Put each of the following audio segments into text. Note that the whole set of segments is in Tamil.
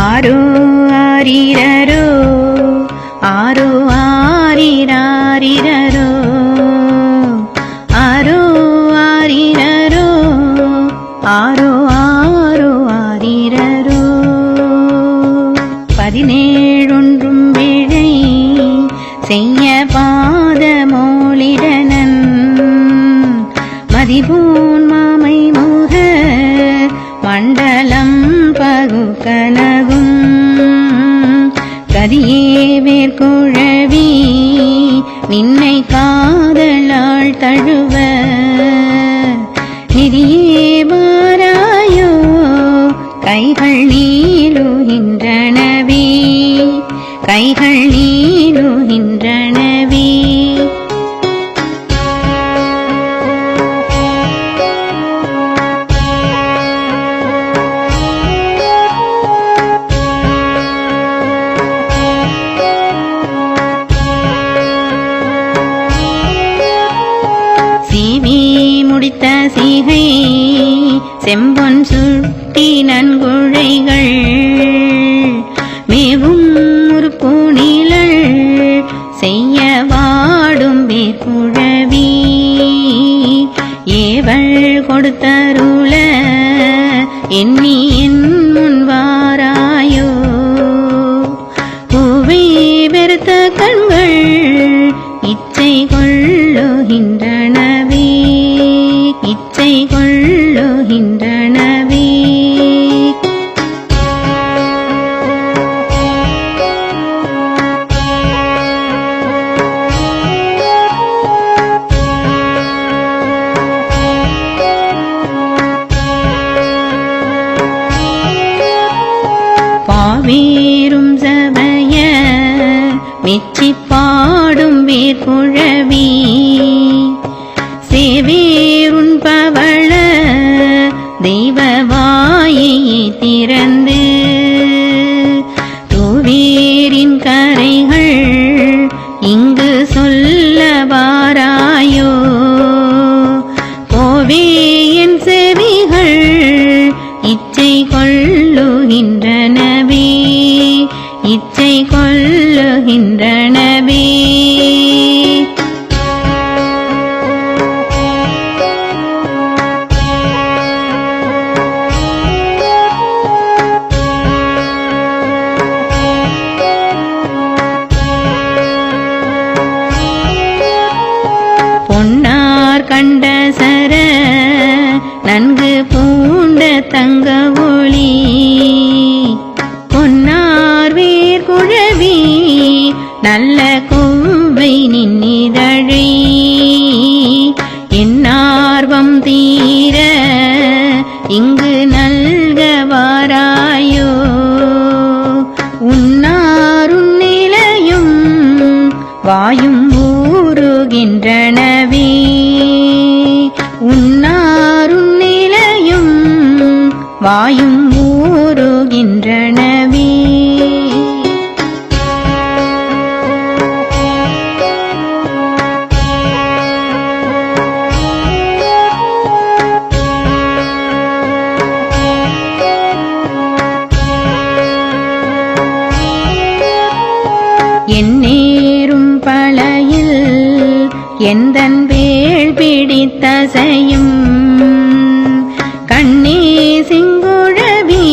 ஆரோ ஆரிரரோ ஆரோ ஆரிராரிரரோ காதலால் காதலாள் தழுவ நிதியே எண்ணி என் முன் வாராயோ? பூவை வெறுத்த கண் பாடும் வேர்குழவி பவள தெய்வ வாயை திறந்து. தூவேரின் கரைகள் இங்கு சொல்ல வாராயோ. கோவேயின் செவிகள் இச்சை கொள்ளுகின்றனவே. இச்சை கொள்ளுகின்றன மழை என்னார்வம் தீர இங்கு நல்கவாராயோ உன்னாருன் நிலையும் வாயும் ஊறுகின்றனவே. உன்னாருன் நிலையும் வாயும் ஊறுகின்றனவே எந்தன் வேள் பிடித்தசையும் கண்ணே சிங்குழவி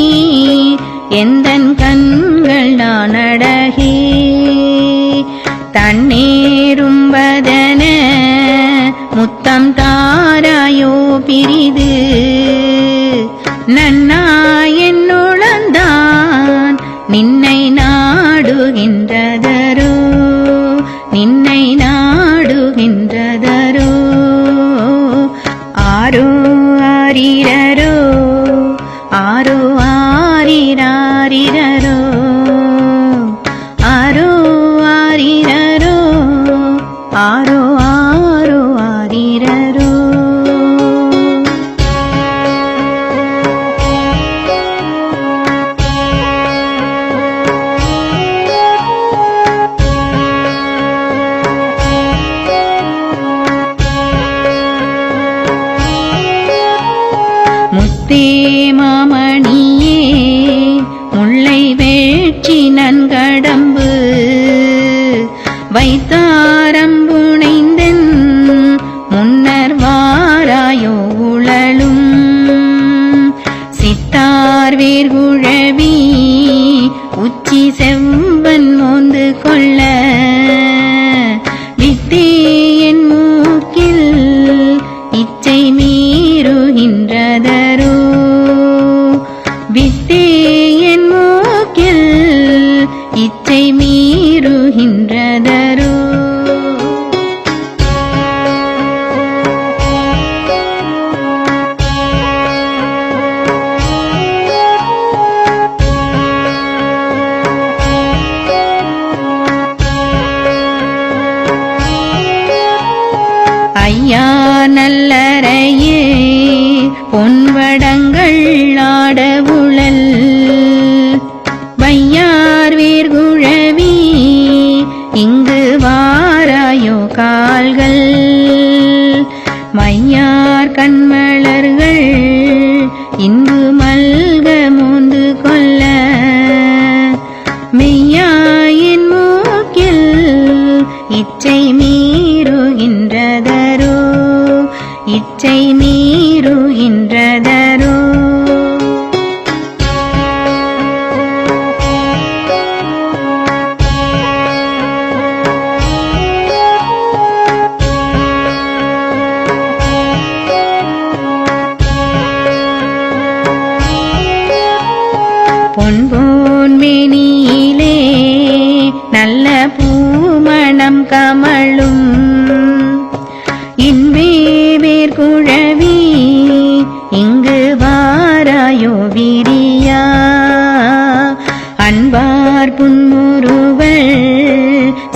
எந்தன் கண்கள் நான் அடகே தன்னேரும் நாடுகின்றதரோ நோந்து கொள்ள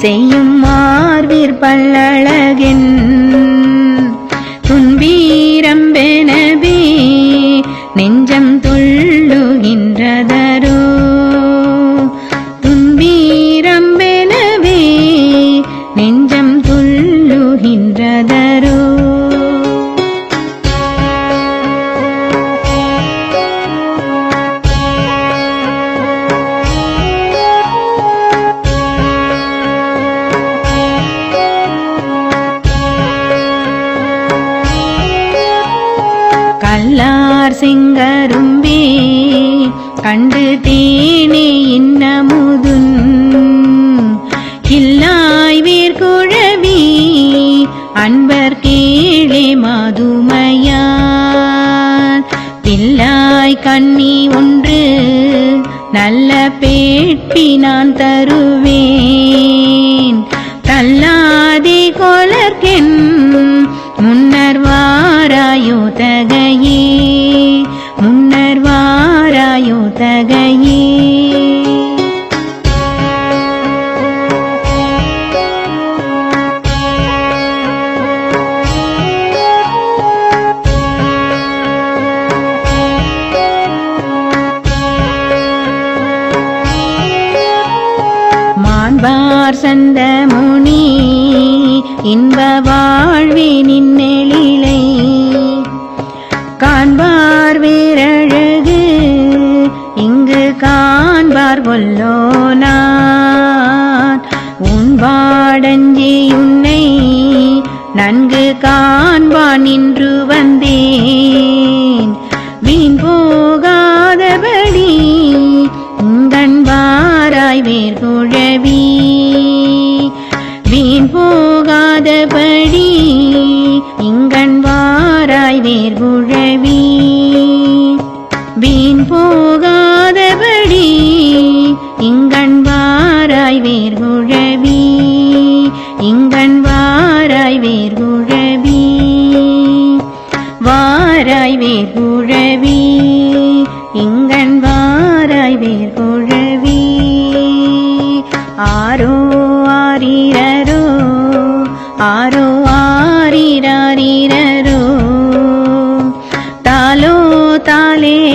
Senhor. செங்கரும்பே கண்டு தேனே இன்னமுதுன். கில்லாய் வேர்குழவி அன்பர் கீழே மாதுமையான் பில்லாய் கண்ணி ஒன்று நல்ல பேட்டி நான் தருவேன். தள்ளாதி கொலர்கென் முன்னர் வாராயோ தகையே மாண்பார் சந்த முனி இன்ப வாழ்வினின் நெழிலை காண்பார் வேரழகு இங்கு காண்பார் கொல்லோனான் உன்பாடஞ்சி உன்னை நன்கு காண்பான் நின்று குழவி வீண் போகாதபடி ಗಾಳಿ